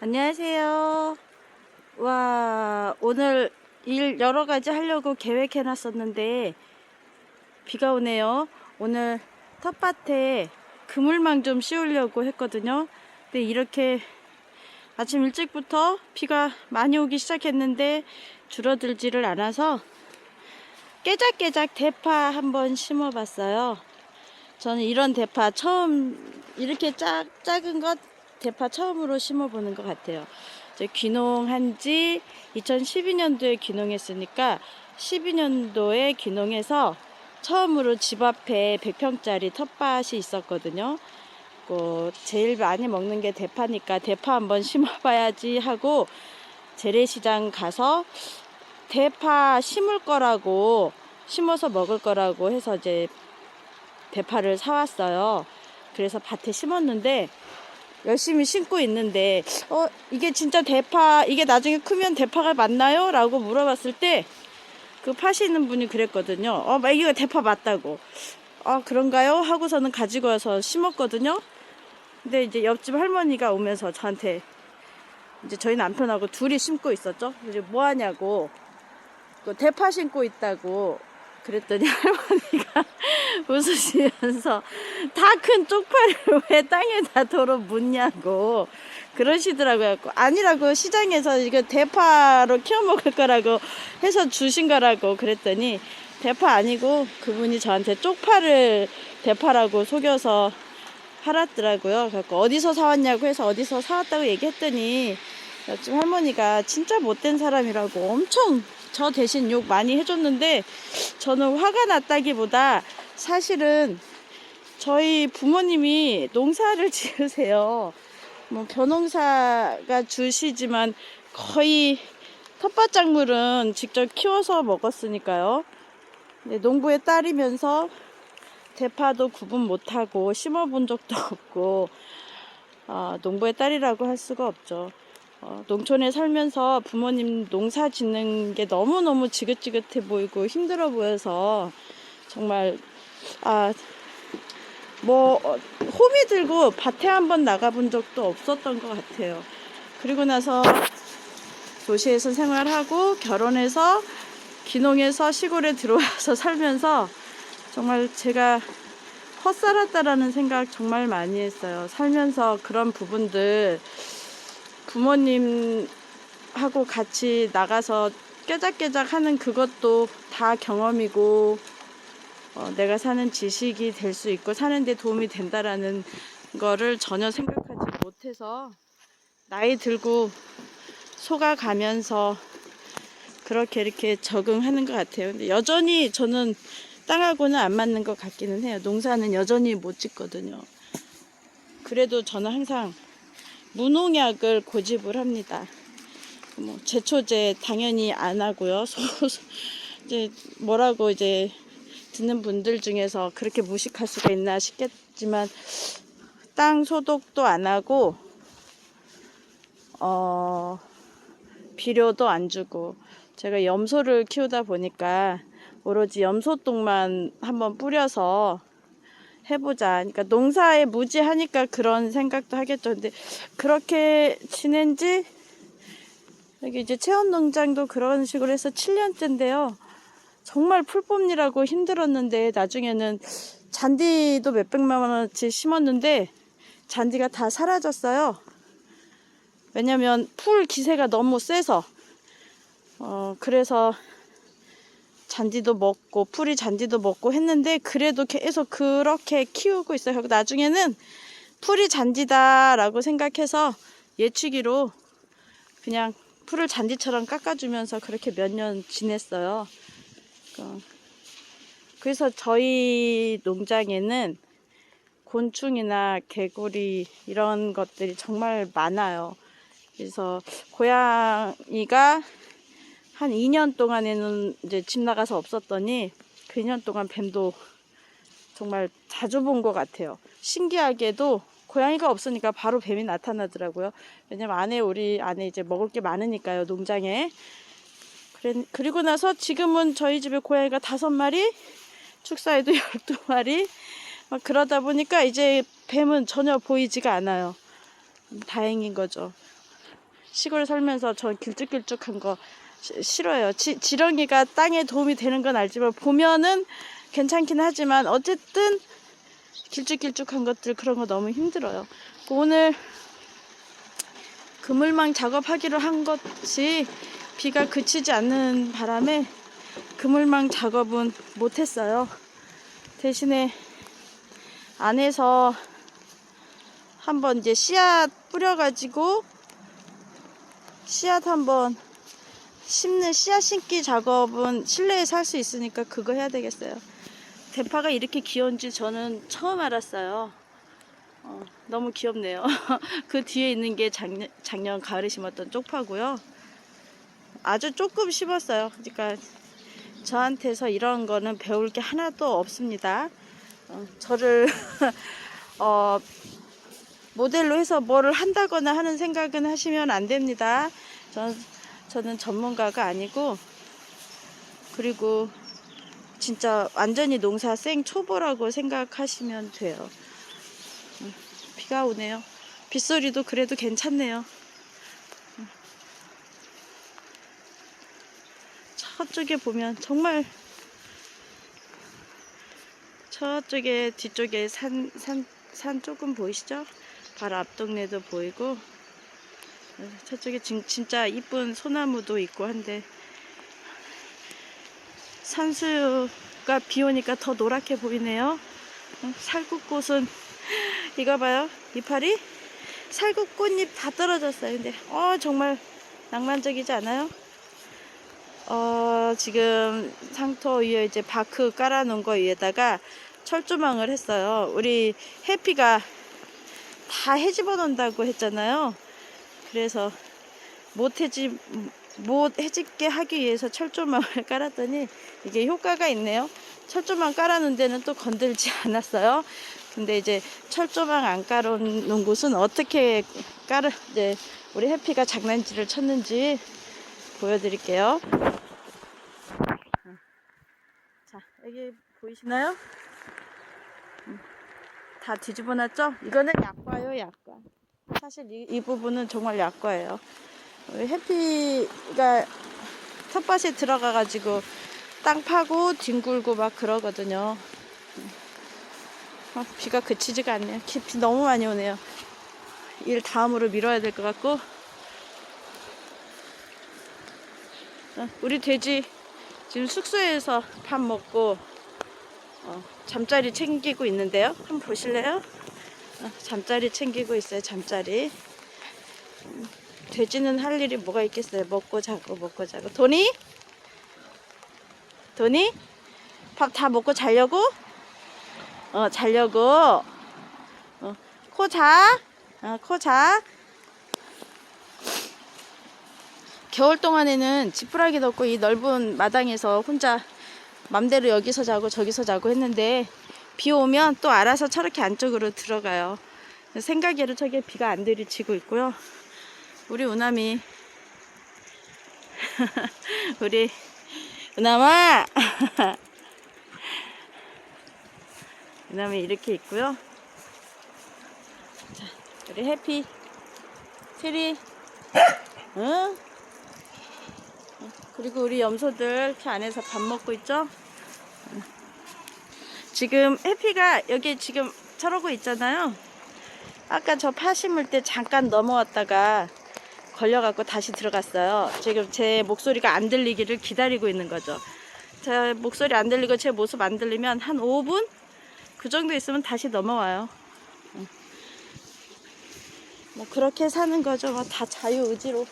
안녕하세요. 와, 오늘 일 여러 가지 하려고 계획해 놨었는데, 비가 오네요. 오늘 텃밭에 그물망 좀 씌우려고 했거든요. 근데 이렇게 아침 일찍부터 비가 많이 오기 시작했는데, 줄어들지를 않아서, 깨작깨작 대파 한번 심어 봤어요. 저는 이런 대파 처음, 이렇게 작, 작은 것 대파 처음으로 심어보는 것 같아요. 이제 귀농한 지 2012년도에 귀농했으니까 12년도에 귀농해서 처음으로 집 앞에 100평짜리 텃밭이 있었거든요. 그 제일 많이 먹는 게 대파니까 대파 한번 심어봐야지 하고 재래시장 가서 대파 심을 거라고 심어서 먹을 거라고 해서 이제 대파를 사왔어요. 그래서 밭에 심었는데 열심히 심고 있는데 어 이게 진짜 대파 이게 나중에 크면 대파가 맞나요? 라고 물어봤을 때 그 파시는 분이 그랬거든요. 어막 이거 대파 맞다고. 아 그런가요? 하고서는 가지고 와서 심었거든요. 근데 이제 옆집 할머니가 오면서 저한테 이제 저희 남편하고 둘이 심고 있었죠. 이제 뭐 하냐고 그 대파 심고 있다고 그랬더니 할머니가 웃으시면서 다 큰 쪽파를 왜 땅에다 도로 묻냐고 그러시더라고요. 아니라고 시장에서 이거 대파로 키워 먹을 거라고 해서 주신 거라고 그랬더니 대파 아니고 그분이 저한테 쪽파를 대파라고 속여서 팔았더라고요. 그래서 어디서 사왔냐고 해서 어디서 사왔다고 얘기했더니 옆집 할머니가 진짜 못된 사람이라고 엄청 저 대신 욕 많이 해줬는데 저는 화가 났다기보다 사실은 저희 부모님이 농사를 지으세요. 뭐 벼농사가 주시지만 거의 텃밭 작물은 직접 키워서 먹었으니까요. 근데 농부에 따르면서 대파도 구분 못하고 심어본 적도 없고 어, 농부의 딸이라고 할 수가 없죠. 어, 농촌에 살면서 부모님 농사 짓는 게 너무너무 지긋지긋해 보이고 힘들어 보여서 정말 아, 뭐 어, 홈이 들고 밭에 한번 나가본 적도 없었던 것 같아요. 그리고 나서 도시에서 생활하고 결혼해서 귀농해서 시골에 들어와서 살면서 정말 제가 헛살았다라는 생각 정말 많이 했어요. 살면서 그런 부분들 부모님하고 같이 나가서 깨작깨작 하는 그것도 다 경험이고 어, 내가 사는 지식이 될 수 있고 사는데 도움이 된다라는 거를 전혀 생각하지 못해서 나이 들고 속아가면서 그렇게 이렇게 적응하는 것 같아요. 근데 여전히 저는 땅하고는 안 맞는 것 같기는 해요. 농사는 여전히 못 짓거든요. 그래도 저는 항상 무농약을 고집을 합니다. 뭐 제초제 당연히 안 하고요. 소, 이제 뭐라고 이제 듣는 분들 중에서 그렇게 무식할 수가 있나 싶겠지만 땅 소독도 안 하고 어 비료도 안 주고 제가 염소를 키우다 보니까 오로지 염소똥만 한번 뿌려서 해보자. 그러니까 농사에 무지하니까 그런 생각도 하겠죠. 근데 그렇게 지낸 지 여기 이제 체험 농장도 그런 식으로 해서 7년째인데요. 정말 풀 뽑느라고 힘들었는데 나중에는 잔디도 몇백만 원어치 심었는데 잔디가 다 사라졌어요. 왜냐면 풀 기세가 너무 세서 어 그래서 잔디도 먹고 풀이 잔디도 먹고 했는데 그래도 계속 그렇게 키우고 있어요. 나중에는 풀이 잔디다라고 생각해서 예치기로 그냥 풀을 잔디처럼 깎아주면서 그렇게 몇 년 지냈어요. 어. 그래서 저희 농장에는 곤충이나 개구리 이런 것들이 정말 많아요. 그래서 고양이가 한 2년 동안에는 이제 집 나가서 없었더니 그 2년 동안 뱀도 정말 자주 본 것 같아요. 신기하게도 고양이가 없으니까 바로 뱀이 나타나더라고요. 왜냐면 안에 우리 안에 이제 먹을 게 많으니까요 농장에. 그래, 그리고 나서 지금은 저희 집에 고양이가 다섯 마리, 축사에도 열두 마리. 막 그러다 보니까 이제 뱀은 전혀 보이지가 않아요. 다행인 거죠. 시골 살면서 저 길쭉길쭉한 거 시- 싫어요. 지, 지렁이가 땅에 도움이 되는 건 알지만 보면은 괜찮긴 하지만 어쨌든 길쭉길쭉한 것들 그런 거 너무 힘들어요. 오늘 그물망 작업하기로 한 것이 비가 그치지 않는 바람에 그물망 작업은 못했어요. 대신에 안에서 한번 이제 씨앗 뿌려가지고 씨앗 한번 심는 씨앗 심기 작업은 실내에서 할 수 있으니까 그거 해야 되겠어요. 대파가 이렇게 귀여운지 저는 처음 알았어요. 어, 너무 귀엽네요. 그 뒤에 있는 게 작년, 작년 가을에 심었던 쪽파고요. 아주 조금 심었어요. 그러니까 저한테서 이런 거는 배울 게 하나도 없습니다. 어, 저를 어, 모델로 해서 뭐를 한다거나 하는 생각은 하시면 안 됩니다. 전, 저는 전문가가 아니고 그리고 진짜 완전히 농사 생 초보라고 생각하시면 돼요. 음, 비가 오네요. 빗소리도 그래도 괜찮네요. 음. 저쪽에 보면 정말 저쪽에 뒤쪽에 산, 산, 산 조금 보이시죠? 바로 앞 동네도 보이고 어, 저쪽에 진, 진짜 이쁜 소나무도 있고 한데 산수유가 비 오니까 더 노랗게 보이네요. 어, 살구꽃은 이거 봐요. 이파리 살구꽃잎 다 떨어졌어요. 근데 어 정말 낭만적이지 않아요? 어 지금 상토 위에 이제 바크 깔아놓은 거 위에다가 철조망을 했어요. 우리 해피가 다 해집어 놓는다고 했잖아요. 그래서 못 해집 못 해집게 하기 위해서 철조망을 깔았더니 이게 효과가 있네요. 철조망 깔아놓은 데는 또 건들지 않았어요. 근데 이제 철조망 안 깔아놓은 곳은 어떻게 깔아 이제 우리 해피가 장난질을 쳤는지 보여드릴게요. 자 여기 보이시나요? 음, 다 뒤집어 놨죠? 이거는 약과요, 약과. 사실 이, 이 부분은 정말 약과예요. 해피가 텃밭에 들어가가지고 땅 파고 뒹굴고 막 그러거든요. 아, 비가 그치지가 않네요. 기- 비 너무 많이 오네요. 일 다음으로 미뤄야 될 것 같고. 어, 우리 돼지 지금 숙소에서 밥 먹고 어, 잠자리 챙기고 있는데요. 한번 보실래요? 어, 잠자리 챙기고 있어요. 잠자리. 음, 돼지는 할 일이 뭐가 있겠어요? 먹고 자고 먹고 자고. 돈이? 돈이? 밥 다 먹고 자려고? 어, 자려고. 어, 코 자. 어, 코 자. 겨울 동안에는 지푸라기 덮고 이 넓은 마당에서 혼자 맘대로 여기서 자고 저기서 자고 했는데 비 오면 또 알아서 저렇게 안쪽으로 들어가요. 생각외로 저게 비가 안 들이치고 있고요. 우리 우남이 우리 우남아 우남이 이렇게 있고요. 자, 우리 해피 트리 응? 그리고 우리 염소들 그 안에서 밥 먹고 있죠? 지금 해피가 여기 지금 저러고 있잖아요. 아까 저 파 심을 때 잠깐 넘어왔다가 걸려갖고 다시 들어갔어요. 지금 제 목소리가 안 들리기를 기다리고 있는 거죠. 제 목소리 안 들리고 제 모습 안 들리면 한 5분? 그 정도 있으면 다시 넘어와요. 응. 뭐 그렇게 사는 거죠. 뭐 다 자유의지로.